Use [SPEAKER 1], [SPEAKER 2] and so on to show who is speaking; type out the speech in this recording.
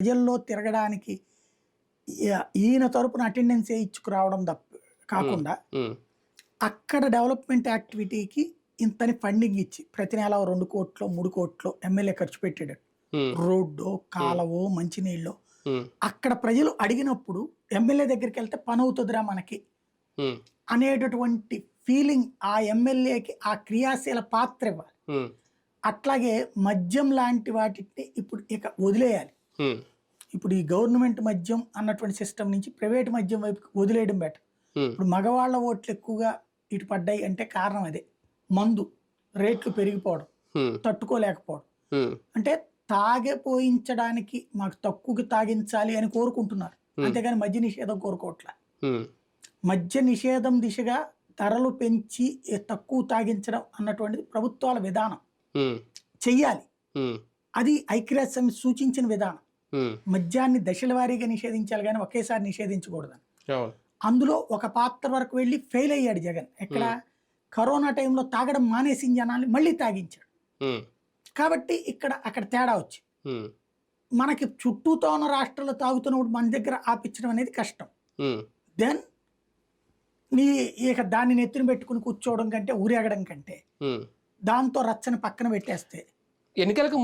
[SPEAKER 1] ప్రజల్లో తిరగడానికి ఈయన తరపున అటెండెన్స్ ఇచ్చుకురావడం తప్ప కాకుండా అక్కడ డెవలప్మెంట్ యాక్టివిటీకి ఇంతని ఫండింగ్ ఇచ్చి ప్రతి నెల రెండు కోట్లు మూడు కోట్లు ఎమ్మెల్యే ఖర్చు పెట్టాడు రోడ్డు కాలవో మంచినీళ్ళు. అక్కడ ప్రజలు అడిగినప్పుడు ఎమ్మెల్యే దగ్గరికి వెళ్తే పని అవుతుందిరా మనకి అనేటటువంటి ఫీలింగ్ ఆ ఎమ్మెల్యేకి ఆ క్రియాశీల పాత్ర ఇవ్వాలి. అట్లాగే మద్యం లాంటి వాటిని ఇప్పుడు ఇక వదిలేయాలి. ఇప్పుడు ఈ గవర్నమెంట్ మద్యం అన్నటువంటి సిస్టమ్ నుంచి ప్రైవేట్ మద్యం వైపు వదిలేయడం బెటర్.
[SPEAKER 2] ఉమ్,
[SPEAKER 1] ఇప్పుడు మగవాళ్ళ ఓట్లు ఎక్కువగా ఇటు పడ్డాయి అంటే కారణం అదే. మందు రేట్లు పెరిగిపోవడం
[SPEAKER 2] ఉమ్,
[SPEAKER 1] తట్టుకోలేకపోవడం. అంటే తాగపోయించడానికి మాకు తక్కువకి తాగించాలి అని కోరుకుంటున్నారు. అంతేగాని మద్య నిషేధం కోరుకోవట్లే.
[SPEAKER 2] మద్య
[SPEAKER 1] నిషేధం దిశగా ధరలు పెంచి తక్కువ తాగించడం అన్నటువంటిది ప్రభుత్వాల విధానం. చెయ్యాలి. అది ఐక్యరాజ్య సమితి సూచించిన విధానం. మద్యాన్ని దశల వారీగా నిషేధించాలి కానీ ఒకేసారి నిషేధించకూడదని.
[SPEAKER 2] అవును.
[SPEAKER 1] అందులో ఒక పాత్ర వరకు వెళ్ళి ఫెయిల్ అయ్యాడు జగన్. ఎక్కడ? కరోనా టైంలో తాగడం మానేసిన జనాల్ని మళ్ళీ తాగించాడు. కాబట్టి ఇక్కడ అక్కడ తేడా వచ్చి మనకి చుట్టూతో ఉన్న రాష్ట్రాల్లో తాగుతున్నప్పుడు మన దగ్గర ఆపించడం అనేది కష్టం. దెన్ నీ ఇక దాన్ని నెత్తిన పెట్టుకుని కూర్చోవడం కంటే ఊరేగడం కంటే. దాంతో రచ్చని పక్కన పెట్టేస్తే
[SPEAKER 2] ఎన్నికలకు